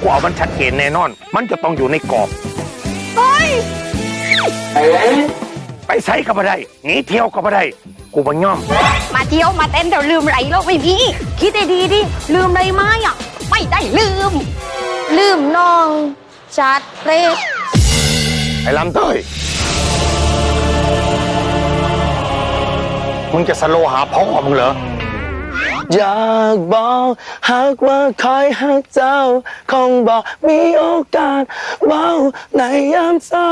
กูเอามันชัดเจนแน่นอน มันจะต้องอยู่ในกรอบ เฮ้ย ไปใส่ก็บ่ได้หนีเที่ยวก็บ่ได้ กูบ่ย่อม มาเที่ยวมาเต้นเดี๋ยวลืมอะไรแล้วไม่พี่ คิดให้ดีดิ ลืมอะไรไหมอะ ไม่ได้ลืม ลืมน้องจัดเรศไอ้ลำเต้ย มึงจะสโลว์หาพ่อมึงเหรอ อยากบอกหากว่าคอยหักเจ้า คงบอกมีโอกาสเว้าในยามเศร้า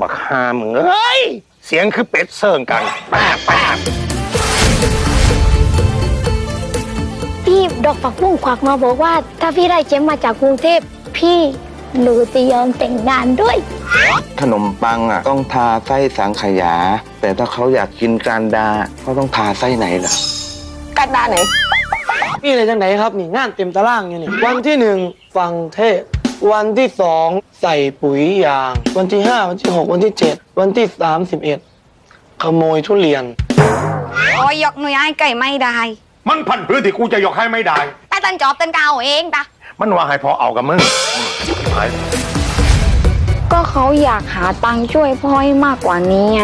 บักฮามึงเอ้ย เสียงคือเป็ดเซิงกันแป๊บแป๊บพี่ดอกฝักบุ้งควักมาบอกว่า ถ้าพี่ได้เจมมาจากกรุงเทพพี่หนูจะยอมแต่งงานด้วย ขนมปังอะ ต้องทาไส้สังขยา แต่ถ้าเขาอยากกินการดาเขาต้องทาไส้ไหนล่ะ กันดาไหน นี่เลยจังไหนครับนี่งานเต็มตารางอยู่นี่วันที่หนึ่งฟังเทศน์วันที่สองใส่ปุ๋ยยาง วันที่ห้าวันที่หกวันที่เจ็ดวันที่สามสิบเอ็ดขโมยทุเรียน โอ้ยยกหน่วยไอ้ไก่ไม่ได้ มันพันพื้นที่กูจะยกให้ไม่ได้ แต่ตันจอบตันกาวเองตะมันว่าให้พอเอากับมึงไปก็เขาอยากหาตังค์ช่วยพ่อให้มากกว่านี้ไง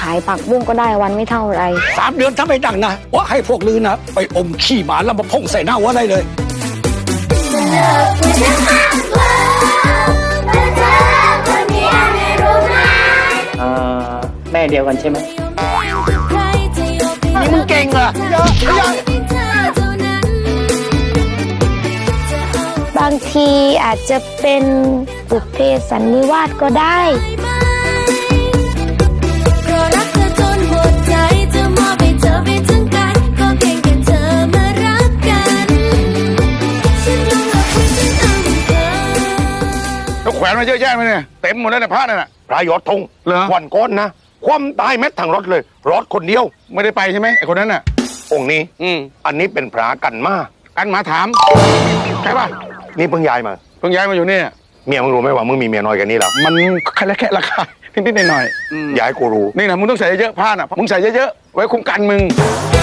ขายผักบุ้งก็ได้วันไม่เท่าไหรสามเดือนถ้าไม่ดังนะว่าให้พวกลือนะ ไปอมขี้หมาแล้วมาพ่งใส่หน้าว่าได้เลยอ่าแม่เดียวกันใช่ไหมนี่มึงเก่งเหรอบางทีอาจจะเป็นบุพเพสันนิวาสก็ได้ วแขวนมาเยอะแยะไหมเนี่ยเต็มหมดแล้วในผ้านั่นน่ะพระยอดธงเหรอ วันก้อนนะ ความตายเม็ดทางรถเลย รถคนเดียว ไม่ได้ไปใช่ไหมไอคนนั้นอะ องค์นี้ อืมอันนี้เป็นพระกันมากันหมาถามใช่ป่ะนี่เพิ่งย้ายมา เพิ่งย้ายมาอยู่เนี่ย เมียมึงรู้ไหมว่ามึงมีเมียน้อยกันนี่หรอมันแค่ละแค่ราคานิดๆหน่อยย้ายกูรู้ๆนี่นะมึงต้องใส่เยอะๆผ้าน่ะมึงใส่เยอะๆไว้คุ้มกันมึงเ